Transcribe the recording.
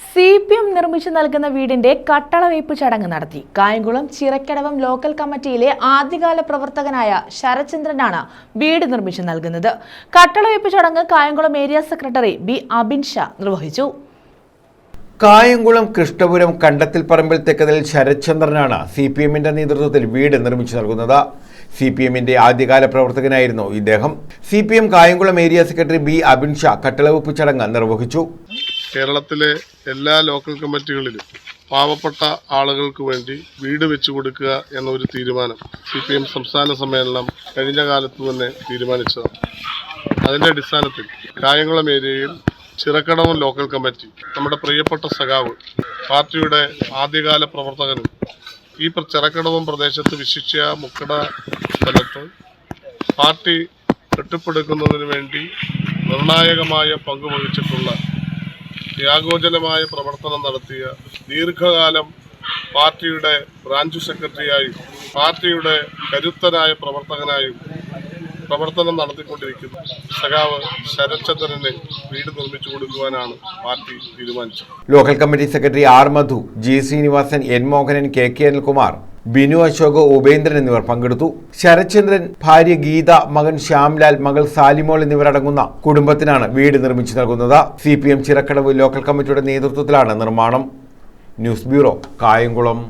C P M നിർമ്മിച്ചു നൽകുന്ന വീടിന്റെ കട്ടളവയ്പ് ചടങ്ങ് നടത്തി. കായംകുളം ചിറക്കടവം ലോക്കൽ കമ്മിറ്റിയിലെ ആദ്യകാല പ്രവർത്തകനായ ശരചന്ദ്രനാണ് വീട് നിർമ്മിച്ചു നൽകുന്നത്. കട്ടളവയ്പ് ചടങ്ങ് Kayamkulam area secretary B Abin Shah നിർവഹിച്ചു. കായംകുളം കൃഷ്ണപുരം കണ്ടത്തിൽ പറമ്പിൽ തെക്കതിൽ ശരചന്ദ്രനാണ് സി പി എമ്മിന്റെ നേതൃത്വത്തിൽ വീട് നിർമ്മിച്ചു നൽകുന്നത്. സി പി എമ്മിന്റെ ആദ്യകാല പ്രവർത്തകനായിരുന്നു ഇദ്ദേഹം. C P M Kayamkulam area secretary B Abin Shah കട്ടളവെപ്പ് ചടങ്ങ് നിർവഹിച്ചു. കേരളത്തിലെ എല്ലാ ലോക്കൽ കമ്മിറ്റികളിലും പാവപ്പെട്ട ആളുകൾക്ക് വേണ്ടി വീട് വെച്ചു കൊടുക്കുക എന്നൊരു തീരുമാനം സി പി എം സംസ്ഥാന സമ്മേളനം കഴിഞ്ഞ കാലത്ത് തന്നെ തീരുമാനിച്ചതാണ്. അതിന്റെ അടിസ്ഥാനത്തിൽ കായംകുളം ഏരിയയിൽ ചിറക്കടവും ലോക്കൽ കമ്മിറ്റി നമ്മുടെ പ്രിയപ്പെട്ട സഖാവ് പാർട്ടിയുടെ ആദ്യകാല പ്രവർത്തകനും ഈ ചിറക്കടവും പ്രദേശത്ത് വിശിഷ്യ മുക്കട സ്ഥലത്ത് പാർട്ടി കെട്ടിപ്പടുക്കുന്നതിന് വേണ്ടി നിർണായകമായ പങ്ക് വഹിച്ചിട്ടുള്ള ത്യാഗോജനമായ പ്രവർത്തനം നടത്തിയ ദീർഘകാലം പാർട്ടിയുടെ ബ്രാഞ്ച് സെക്രട്ടറിയായും പാർട്ടിയുടെ കരുത്തനായ പ്രവർത്തകനായും പ്രവർത്തനം നടത്തിക്കൊണ്ടിരിക്കുന്നു. സഖാവ് ശരത്ചന്ദ്രനെ വീട് നിർമ്മിച്ചു കൊടുക്കുവാനാണ് പാർട്ടി തീരുമാനിച്ചത്. Local committee secretary R Madhu G Srinivasan N Mohanan K K Anilkumar Binu Ashok Upendran എന്നിവർ പങ്കെടുത്തു. ശരത്ചന്ദ്രൻ ഭാര്യ ഗീത മകൻ ശ്യാംലാൽ മകൾ സാലിമോൾ എന്നിവരടങ്ങുന്ന കുടുംബത്തിനാണ് വീട് നിർമ്മിച്ചു നൽകുന്നത്. C P M Chirakkadavu local കമ്മിറ്റിയുടെ നേതൃത്വത്തിലാണ് നിർമ്മാണം. News bureau Kayamkulam.